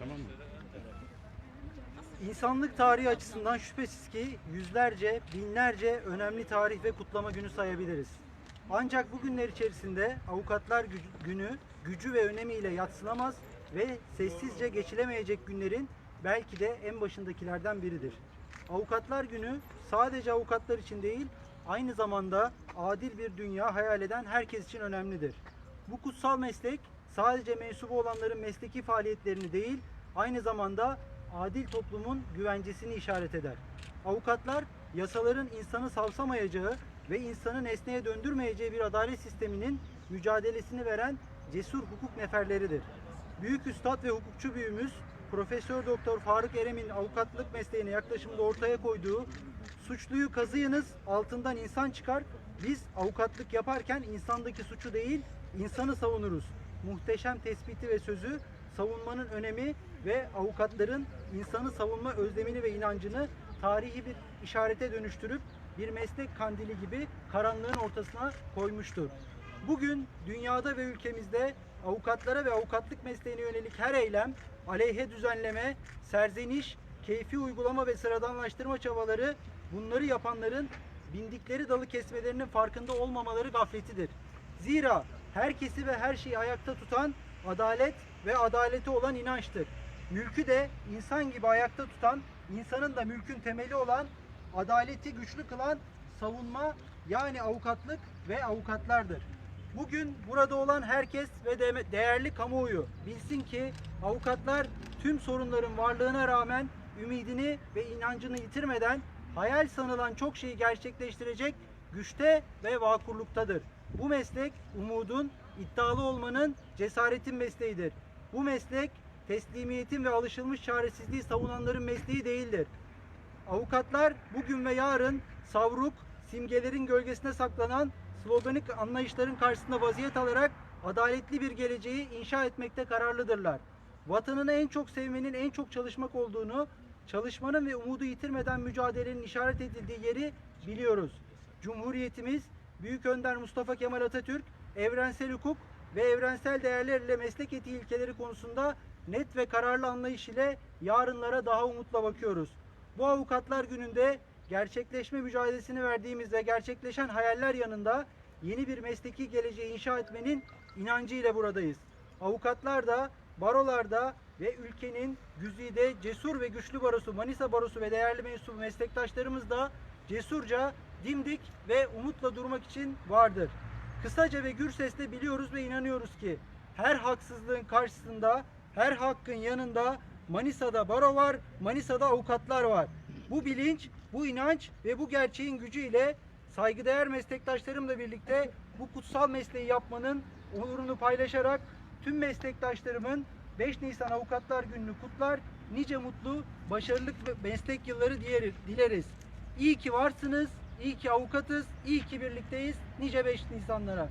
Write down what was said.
Tamam mı? İnsanlık tarihi açısından şüphesiz ki yüzlerce, binlerce önemli tarih ve kutlama günü sayabiliriz. Ancak bu günler içerisinde avukatlar günü gücü ve önemiyle yatsınamaz ve sessizce geçilemeyecek günlerin belki de en başındakilerden biridir. Avukatlar günü sadece avukatlar için değil, aynı zamanda adil bir dünya hayal eden herkes için önemlidir. Bu kutsal meslek sadece mensubu olanların mesleki faaliyetlerini değil, aynı zamanda adil toplumun güvencesini işaret eder. Avukatlar yasaların insanı savsamayacağı ve insanı nesneye döndürmeyeceği bir adalet sisteminin mücadelesini veren cesur hukuk neferleridir. Büyük üstad ve hukukçu büyüğümüz Profesör Doktor Faruk Erem'in avukatlık mesleğine yaklaşımda ortaya koyduğu suçluyu kazıyınız altından insan çıkar. Biz avukatlık yaparken insandaki suçu değil insanı savunuruz. Muhteşem tespiti ve sözü savunmanın önemi ve avukatların insanı savunma özlemini ve inancını tarihi bir işarete dönüştürüp bir meslek kandili gibi karanlığın ortasına koymuştur. Bugün dünyada ve ülkemizde avukatlara ve avukatlık mesleğine yönelik her eylem, aleyhe düzenleme, serzeniş, keyfi uygulama ve sıradanlaştırma çabaları bunları yapanların bindikleri dalı kesmelerinin farkında olmamaları gafletidir. Zira herkesi ve her şeyi ayakta tutan adalet ve adaleti olan inançtır. Mülkü de insan gibi ayakta tutan, insanın da mülkün temeli olan, adaleti güçlü kılan savunma yani avukatlık ve avukatlardır. Bugün burada olan herkes ve de- değerli kamuoyu bilsin ki avukatlar tüm sorunların varlığına rağmen ümidini ve inancını yitirmeden hayal sanılan çok şeyi gerçekleştirecek güçte ve vakurluktadır. Bu meslek umudun, iddialı olmanın, cesaretin mesleğidir. Bu meslek teslimiyetin ve alışılmış çaresizliği savunanların mesleği değildir. Avukatlar bugün ve yarın savruk, simgelerin gölgesine saklanan sloganik anlayışların karşısında vaziyet alarak adaletli bir geleceği inşa etmekte kararlıdırlar. Vatanını en çok sevmenin en çok çalışmak olduğunu, çalışmanın ve umudu yitirmeden mücadelenin işaret edildiği yeri biliyoruz. Cumhuriyetimiz Büyük Önder Mustafa Kemal Atatürk evrensel hukuk ve evrensel değerlerle meslek etiği ilkeleri konusunda net ve kararlı anlayış ile yarınlara daha umutla bakıyoruz. Bu avukatlar gününde gerçekleşme mücadelesini verdiğimiz ve gerçekleşen hayaller yanında yeni bir mesleki geleceği inşa etmenin inancı ile buradayız. Avukatlar da, barolar da ve ülkenin güzide cesur ve güçlü barosu, Manisa barosu ve değerli mensup meslektaşlarımız da cesurca, dimdik ve umutla durmak için vardır. Kısaca ve gür sesle biliyoruz ve inanıyoruz ki her haksızlığın karşısında, her hakkın yanında Manisa'da baro var, Manisa'da avukatlar var. Bu bilinç, bu inanç ve bu gerçeğin gücüyle saygıdeğer meslektaşlarımla birlikte bu kutsal mesleği yapmanın onurunu paylaşarak tüm meslektaşlarımın 5 Nisan Avukatlar Günü'nü kutlar, nice mutlu, başarılı meslek yılları dileriz. İyi ki varsınız, iyi ki avukatız, iyi ki birlikteyiz. Nice 5 Nisanlara.